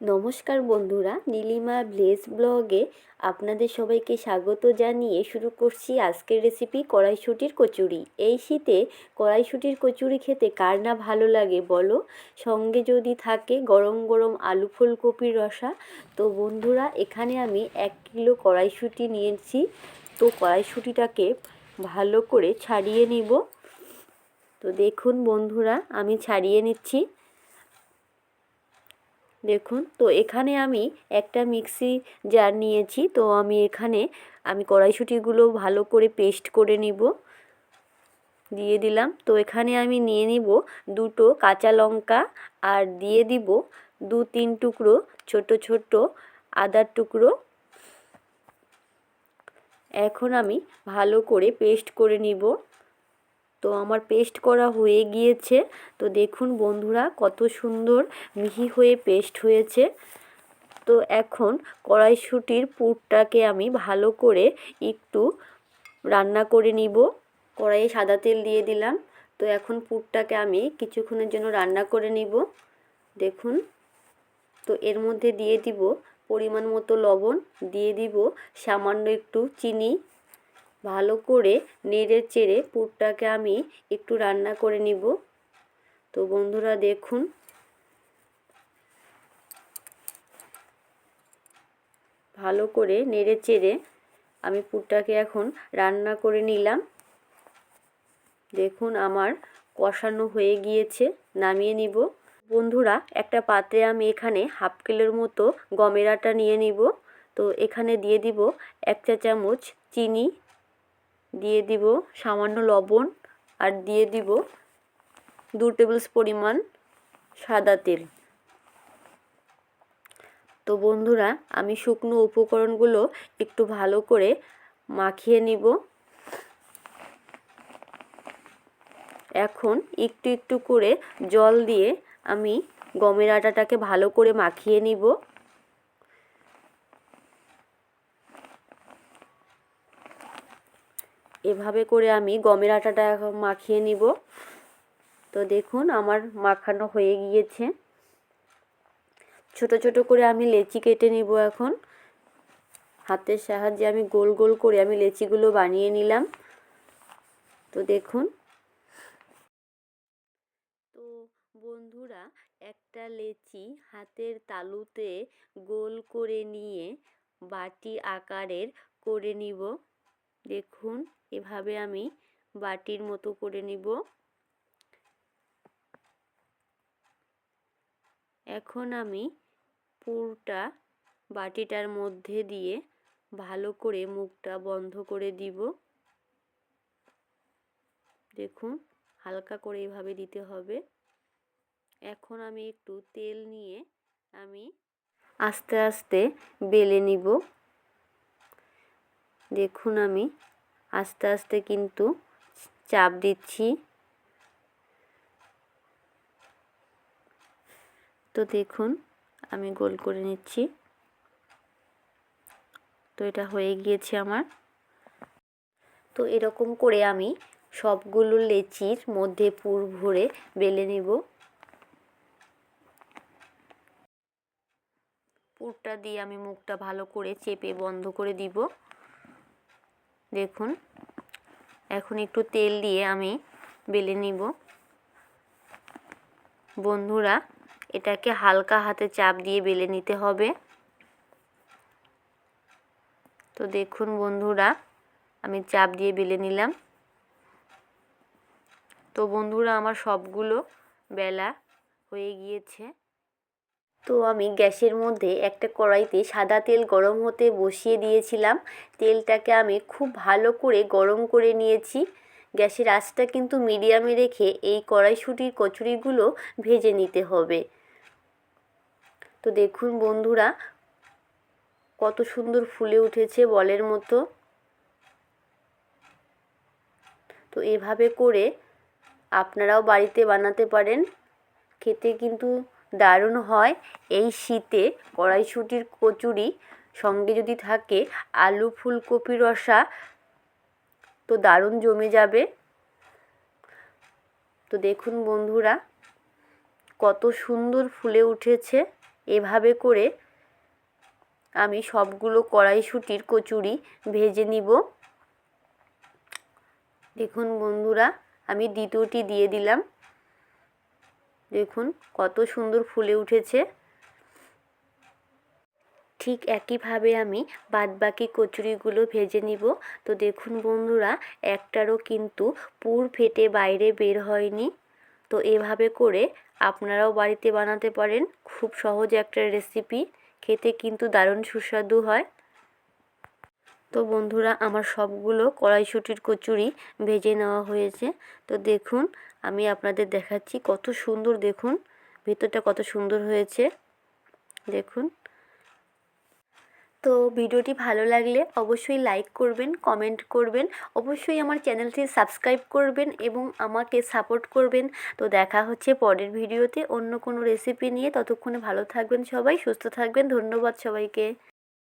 নমস্কার বন্ধুরা, নীলিমা ভিলেজ ব্লগে আপনাদের সবাইকে স্বাগত জানিয়ে শুরু করছি আজকের রেসিপি কড়াইশুঁটির কচুরি। এই শীতে কড়াইশুঁটির কচুরি খেতে কার না ভালো লাগে বলো? সঙ্গে যদি থাকে গরম গরম আলু ফুলকপির রসা। তো বন্ধুরা, এখানে আমি এক কিলো কড়াইশুঁটি নিয়েছি। তো কড়াইশুঁটিটাকে ভালো করে ছাড়িয়ে নিব। তো দেখুন বন্ধুরা, আমি ছাড়িয়ে নিচ্ছি। দেখুন, তো এখানে আমি একটা মিক্সি জার নিয়েছি, তো আমি এখানে আমি কড়াইশুঁটিগুলো ভালো করে পেস্ট করে নিব। দিয়ে দিলাম, তো এখানে আমি নিয়ে নিব দুটো কাঁচা লঙ্কা আর দিয়ে দিব দু তিন টুকরো ছোট ছোট আদার টুকরো। এখন আমি ভালো করে পেস্ট করে নিব। তো আমার পেস্ট করা হয়ে গিয়েছে। তো দেখুন বন্ধুরা, কত সুন্দর মিহি হয়ে পেস্ট হয়েছে। তো এখন কড়াইশুটির পুরটাকে আমি ভালো করে একটু রান্না করে নিব। কড়াইয়ে সাদা তেল দিয়ে দিলাম। তো এখন পুরটাকে আমি কিছুক্ষণের জন্য রান্না করে নিব। দেখুন। তো এর মধ্যে দিয়ে দিব পরিমাণ মতো লবণ, দিয়ে দিব সামান্য একটু চিনি ভালো করে নেড়ে চেড়ে পুরটাকে আমি একটু রান্না করে নিব। তো বন্ধুরা দেখুন। ভালো করে নেড়ে চেড়ে আমি পুরটাকে এখন রান্না করে নিলাম। দেখুন আমার কষানো হয়ে গিয়েছে, নামিয়ে নিব। বন্ধুরা, একটা পাত্রে আমি এখানে হাফ কিলোর মতো গমের আটা নিয়ে নিব। তো এখানে দিয়ে দিব এক চা চামচ চিনি দিয়ে দিব সামান্য লবণ আর দিয়ে দিব দু টেবিল পরিমাণ সাদা তেল। তো বন্ধুরা, আমি শুকনো উপকরণগুলো একটু ভালো করে মাখিয়ে নিব। এখন একটু একটু করে জল দিয়ে আমি গমের আটাটাকে ভালো করে মাখিয়ে নিব। এভাবে করে আমি গমের আটাটা এখন মাখিয়ে নিব। তো দেখুন আমার মাখানো হয়ে গিয়েছে। ছোট ছোট করে আমি লেচি কেটে নিব এখন। হাতের সাহায্যে আমি গোল গোল করে আমি লেচিগুলো বানিয়ে নিলাম। তো দেখুন। তো বন্ধুরা, একটা লেচি হাতের তালুতে গোল করে নিয়ে বাটি আকারের করে নিব। দেখুন। এভাবে আমি বাটির মতো করে নিব। এখন আমি পুরটা বাটিটার মধ্যে দিয়ে ভালো করে মুখটা বন্ধ করে দিব। দেখুন, হালকা করে এভাবে দিতে হবে। এখন আমি একটু তেল নিয়ে আমি আস্তে আস্তে বেলে নিব। দেখুন আমি আস্তে আস্তে কিন্তু চাপ দিচ্ছি। তো দেখুন, আমি গোল করে নিচ্ছি। তো এটা হয়ে গিয়েছে আমার। তো এরকম করে আমি সবগুলো লেচির মধ্যে পুর ভরে বেলে নেব। পুরটা দিয়ে আমি মুখটা ভালো করে চেপে বন্ধ করে দিব। দেখুন, এখন একটু তেল দিয়ে আমি বেলে নিব। বন্ধুরা, এটাকে হালকা হাতে চাপ দিয়ে বেলে নিতে হবে। তো দেখুন বন্ধুরা, আমি চাপ দিয়ে বেলে নিলাম। তো বন্ধুরা, আমার সবগুলো বেলা হয়ে গিয়েছে। তো আমি গ্যাসের মধ্যে একটা কড়াইতে সাদা তেল গরম হতে বসিয়ে দিয়েছিলাম। তেলটাকে আমি খুব ভালো করে গরম করে নিয়েছি। গ্যাসের আঁচটা কিন্তু মিডিয়ামে রেখে এই কড়াইশুটির কচুরিগুলো ভেজে নিতে হবে। তো দেখুন বন্ধুরা, কত সুন্দর ফুলে উঠেছে বলের মতো। তো এভাবে করে আপনারাও বাড়িতে বানাতে পারেন। খেতে কিন্তু দারুণ হয়। এই শীতে কড়াইশুঁটির কচুরি সঙ্গে যদি থাকে আলু ফুলকপি রসা, তো দারুণ জমে যাবে। তো দেখুন বন্ধুরা, কত সুন্দর ফুলে উঠেছে। এভাবে করে আমি সবগুলো কড়াইশুটির কচুরি ভেজে নিব। দেখুন বন্ধুরা, আমি দ্বিতীয়টি দিয়ে দিলাম। দেখুন কত সুন্দর ফুলে উঠেছে। ঠিক একইভাবে আমি বাদবাকি কচুরিগুলো ভেজে নিব। তো দেখুন বন্ধুরা, একটারও কিন্তু পুর ফেটে বাইরে বের হয়নি। তো এভাবে করে আপনারাও বাড়িতে বানাতে পারেন। খুব সহজ একটা রেসিপি। খেতে কিন্তু দারুণ সুস্বাদু হয়। তো বন্ধুরা, আমার সবগুলো কড়াইশুটির কচুরি ভেজে নেওয়া হয়েছে। তো দেখুন আমি আপনাদের দেখাচ্ছি কত সুন্দর দেখুন, ভিতরটা কত সুন্দর হয়েছে, দেখুন। তো ভিডিওটি ভালো লাগলে অবশ্যই লাইক করবেন কমেন্ট করবেন, অবশ্যই আমার চ্যানেলটি সাবস্ক্রাইব করবেন এবং আমাকে সাপোর্ট করবেন। তো দেখা হচ্ছে পরের ভিডিওতে অন্য কোনো রেসিপি নিয়ে, ততক্ষণে ভালো থাকবেন সবাই, সুস্থ থাকবেন, ধন্যবাদ সবাইকে।